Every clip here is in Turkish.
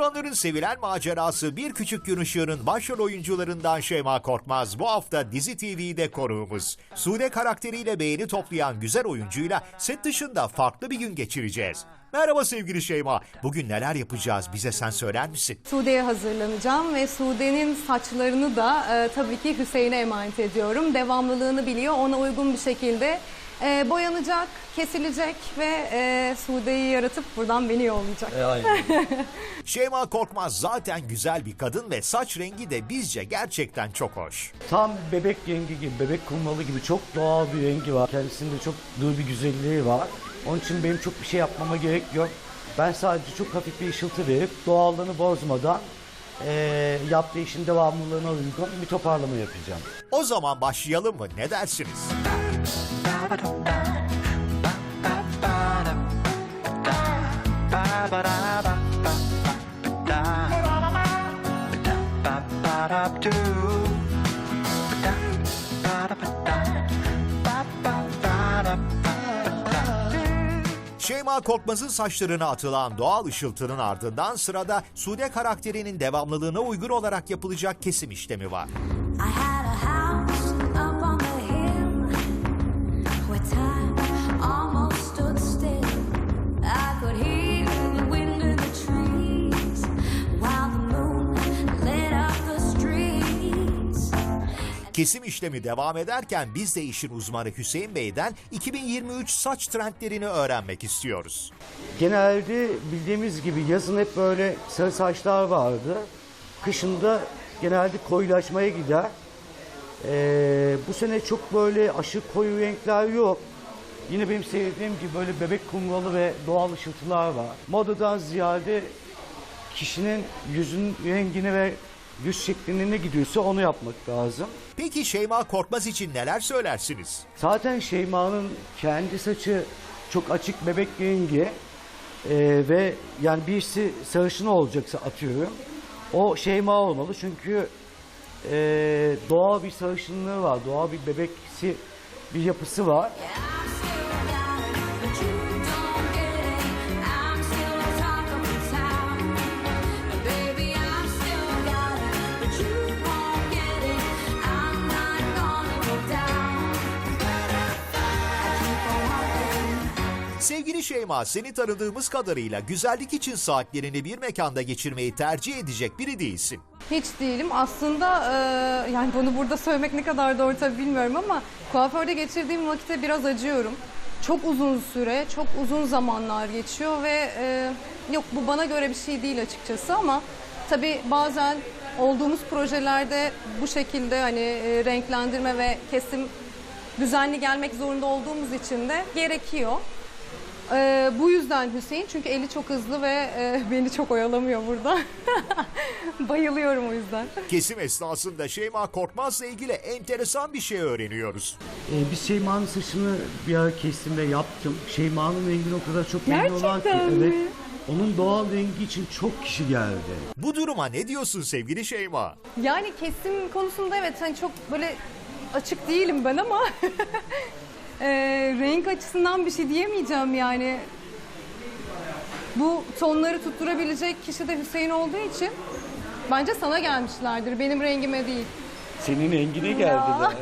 Ekranların sevilen macerası Bir Küçük Gün başrol oyuncularından Şeyma Korkmaz bu hafta Dizi TV'de konuğumuz. Sude karakteriyle beğeni toplayan güzel oyuncuyla set dışında farklı bir gün geçireceğiz. Merhaba sevgili Şeyma. Bugün neler yapacağız bize sen söyler misin? Sude'ye hazırlanacağım ve Sude'nin saçlarını da e, tabii ki Hüseyin'e emanet ediyorum. Devamlılığını biliyor. Ona uygun bir şekilde e, boyanacak, kesilecek ve e, Sude'yi yaratıp buradan beni yollayacak. E, aynen. Şeyma Korkmaz zaten güzel bir kadın ve saç rengi de bizce gerçekten çok hoş. Tam bebek rengi gibi, bebek kumralı gibi çok doğal bir rengi var. Kendisinde çok dur bir güzelliği var. Onun için benim çok bir şey yapmama gerek yok. Ben sadece çok hafif bir ışıltı verip doğallığını bozmadan eee yaptığı işin devamlılığına uygun bir toparlama yapacağım. O zaman başlayalım mı ne dersiniz? Şeyma Korkmaz'ın saçlarına atılan doğal ışıltının ardından sırada Sude karakterinin devamlılığına uygun olarak yapılacak kesim işlemi var. I had a house Kesim işlemi devam ederken biz de işin uzmanı Hüseyin Bey'den 2023 saç trendlerini öğrenmek istiyoruz. Genelde bildiğimiz gibi yazın hep böyle sarı saçlar vardı. Kışında genelde koyulaşmaya gider. Ee, bu sene çok böyle aşırı koyu renkler yok. Yine benim sevdiğim gibi böyle bebek kumralı ve doğal ışıltılar var. Modadan ziyade kişinin yüzün rengini ve yüz şeklini ne gidiyorsa onu yapmak lazım. Peki Şeyma Korkmaz için neler söylersiniz? Zaten Şeyma'nın kendi saçı çok açık bebek rengi Ee, ve yani birisi sarışın olacaksa atıyorum o Şeyma olmalı çünkü ee, doğal bir sarışınlığı var, doğal bir bebeksi bir yapısı var. Sevgili Şeyma seni tanıdığımız kadarıyla güzellik için saatlerini bir mekanda geçirmeyi tercih edecek biri değilsin. Hiç değilim. Aslında e, yani bunu burada söylemek ne kadar doğru tabii bilmiyorum ama kuaförde geçirdiğim vakite biraz acıyorum. Çok uzun süre, çok uzun zamanlar geçiyor ve e, yok bu bana göre bir şey değil açıkçası ama tabii bazen olduğumuz projelerde bu şekilde hani e, renklendirme ve kesim düzenli gelmek zorunda olduğumuz için de gerekiyor. E, bu yüzden Hüseyin çünkü eli çok hızlı ve e, beni çok oyalamıyor burada. Bayılıyorum o yüzden. Kesim esnasında Şeyma Korkmaz'la ilgili enteresan bir şey öğreniyoruz. Ee, biz Şeyma'nın saçını bir ara kestim ve yaptım. Şeyma'nın rengini o kadar çok beğeniyorlar ki. Gerçekten mi? Evet. Onun doğal rengi için çok kişi geldi. Bu duruma ne diyorsun sevgili Şeyma? Yani kesim konusunda evet hani çok böyle açık değilim ben ama eee, renk açısından bir şey diyemeyeceğim yani. Bu tonları tutturabilecek kişi de Hüseyin olduğu için bence sana gelmişlerdir. Benim rengime değil. Senin rengine geldiler.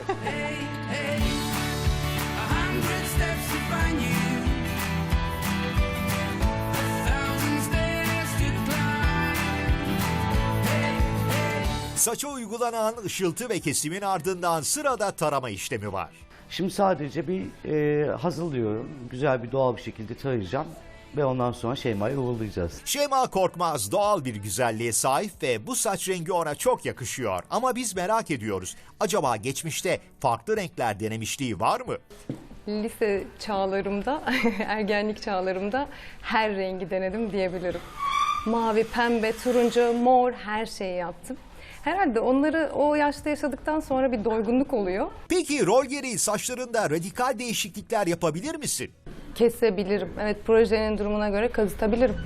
Saça uygulanan ışıltı ve kesimin ardından sırada tarama işlemi var. Şimdi sadece bir e, hazırlıyorum. Güzel bir doğal bir şekilde tarayacağım. Ve ondan sonra Şeyma'yı uğurlayacağız. Şeyma Korkmaz doğal bir güzelliğe sahip ve bu saç rengi ona çok yakışıyor. Ama biz merak ediyoruz. Acaba geçmişte farklı renkler denemişliği var mı? Lise çağlarımda, ergenlik çağlarımda her rengi denedim diyebilirim. Mavi, pembe, turuncu, mor her şeyi yaptım. Herhalde onları o yaşta yaşadıktan sonra bir doygunluk oluyor. Peki rol gereği saçlarında radikal değişiklikler yapabilir misin? Kesebilirim. Evet projenin durumuna göre kazıtabilirim.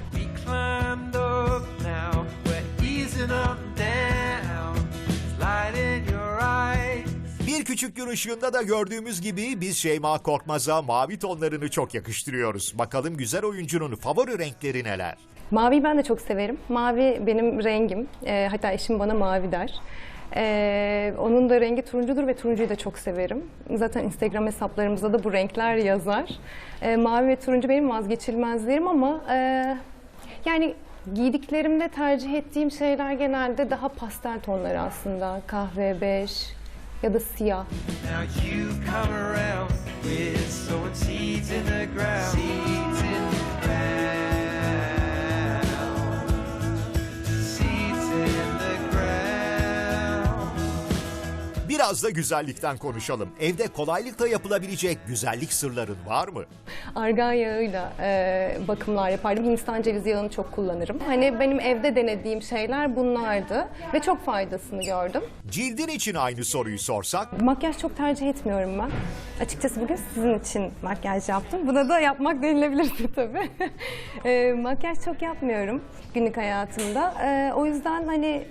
Bir küçük gün ışığında da gördüğümüz gibi biz Şeyma Korkmaz'a mavi tonlarını çok yakıştırıyoruz. Bakalım güzel oyuncunun favori renkleri neler? Maviyi ben de çok severim. Mavi benim rengim. Ee, hatta eşim bana mavi der. Ee, onun da rengi turuncudur ve turuncuyu da çok severim. Zaten Instagram hesaplarımızda da bu renkler yazar. Ee, mavi ve turuncu benim vazgeçilmezlerim ama e, yani giydiklerimde tercih ettiğim şeyler genelde daha pastel tonları aslında. Kahve, bej ya da siyah. Now Biraz da güzellikten konuşalım. Evde kolaylıkla yapılabilecek güzellik sırların var mı? Argan yağıyla e, bakımlar yapardım. Hindistan cevizi yağını çok kullanırım. Hani benim evde denediğim şeyler bunlardı ve çok faydasını gördüm. Cildin için aynı soruyu sorsak? Makyaj çok tercih etmiyorum ben. Açıkçası bugün sizin için makyaj yaptım. Buna da yapmak denilebilirdi tabii. e, makyaj çok yapmıyorum günlük hayatımda. E, o yüzden hani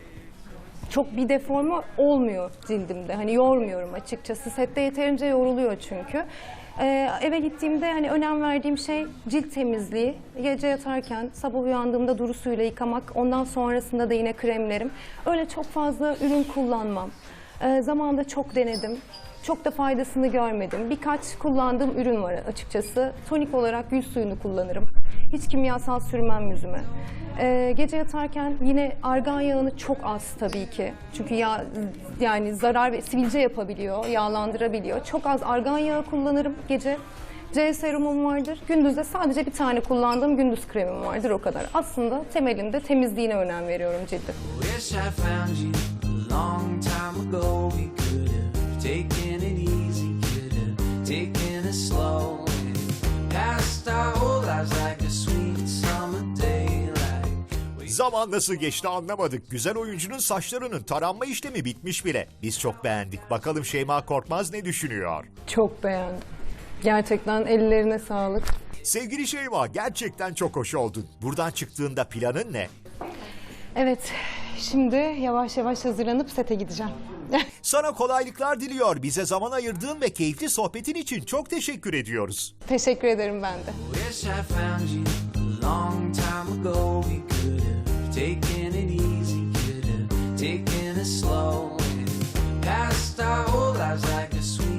çok bir deforme olmuyor cildimde. Hani yormuyorum açıkçası. Sette yeterince yoruluyor çünkü. Ee, eve gittiğimde hani önem verdiğim şey cilt temizliği. Gece yatarken sabah uyandığımda duru suyla yıkamak. Ondan sonrasında da yine kremlerim. Öyle çok fazla ürün kullanmam. Ee, zamanında çok denedim. Çok da faydasını görmedim. Birkaç kullandığım ürün var açıkçası. Tonik olarak yüz suyunu kullanırım. Hiç kimyasal sürmem yüzüme. Ee, gece yatarken yine argan yağını çok az tabii ki. Çünkü yağ yani zarar ve sivilce yapabiliyor, yağlandırabiliyor. Çok az argan yağı kullanırım gece. C serumum vardır. Gündüzde sadece bir tane kullandığım gündüz kremim vardır o kadar. Aslında temelinde temizliğine önem veriyorum cildi. Wish I found Zaman nasıl geçti anlamadık. Güzel oyuncunun saçlarının taranma işlemi bitmiş bile. Biz çok beğendik. Bakalım Şeyma Korkmaz ne düşünüyor? Çok beğendim. Gerçekten ellerine sağlık. Sevgili Şeyma gerçekten çok hoş oldun. Buradan çıktığında planın ne? Evet, şimdi yavaş yavaş hazırlanıp sete gideceğim. Sana kolaylıklar diliyor. Bize zaman ayırdığın ve keyifli sohbetin için çok teşekkür ediyoruz. Teşekkür ederim ben de. wish I found you a long time ago. We could have taken it easy, could have taken it slow. and Passed our whole lives like a sweet